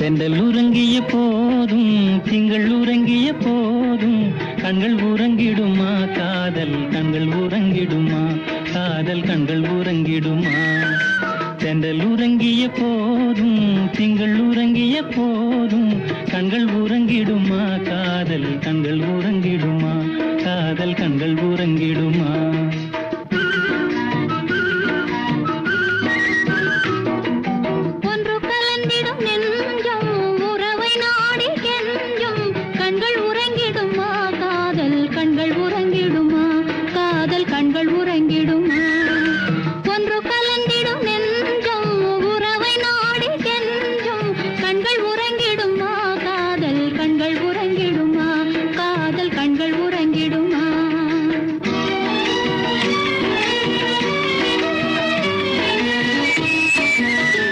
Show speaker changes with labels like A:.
A: செந்தல் உறங்கிய போதும் திங்கள் உறங்கிய போதும் கண்கள் உறங்கிடுமா காதல் கண்கள் உறங்கிடுமா காதல் கண்கள் உறங்கிடுமா? செந்தல் உறங்கிய போதும் திங்கள் உறங்கிய போதும் கண்கள் உறங்கிடுமா காதல் கண்கள் உறங்கிடுமா காதல் கண்கள் உறங்கிடும்?
B: கண்கள் உறங்கிடுமா? காதல் கண்கள் உறங்கிடுமா? ஒன்று கலந்திடும் நெஞ்சம் உறவை நாடி செஞ்சும் கண்கள் உறங்கிடுமா? காதல் கண்கள் உறங்கிடுமா?